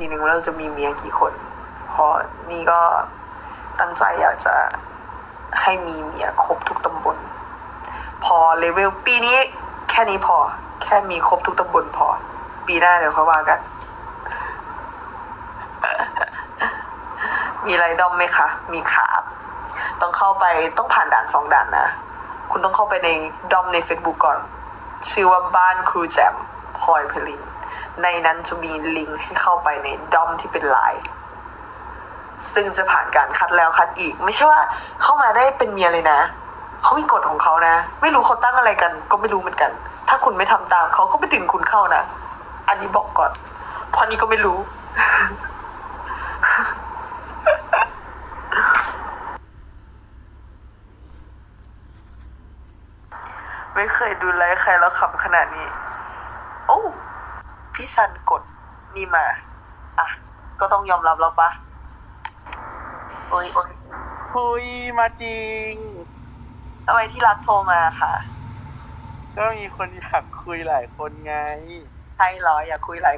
ทีนึงว่าเราจะมีเมียกี่คน เพราะนี่ก็ตั้งใจอยากจะให้มีเมียครบทุกตำบล พอเลเวลปีนี้แค่นี้พอ แค่มีครบทุกตำบลพอ ปีหน้าเดี๋ยวค่อยว่ากัน มีไรดอมไหมคะ มีครับต้องเข้าไปต้องผ่านด่านสองด่านนะ คุณต้องเข้าไปในดอมใน Facebook ก่อน ชื่อว่าบ้านครูแจมพลอยเพลิน ในนั้นจะมีลิงก์ให้เข้าไปในดอมที่เป็นไลน์ซึ่งจะผ่านการคัดแล้วคัดอีก ไม่ใช่ว่าเข้ามาได้เป็นเมียเลยนะเขามีกฎของเขานะ ไม่รู้เขาตั้งอะไรกัน ก็ไม่รู้เหมือนกัน ถ้าคุณไม่ทำตามเขาก็ไม่ดึงคุณเข้านะอันนี้บอกก่อนเพราะนี่ก็ไม่รู้ ไม่เคยดูไลฟ์ใครแล้วขำขนาดนี้ โอ้ พี่ซันกดนี่มา อะ ก็ต้องยอมรับแล้วปะโอ้ยโอ้ยเฮ้ยมาจริงทำไมที่รักโทรมาค่ะ ก็มีคนอยากคุยหลายคนไง ใช่เหรออยากคุยหลาย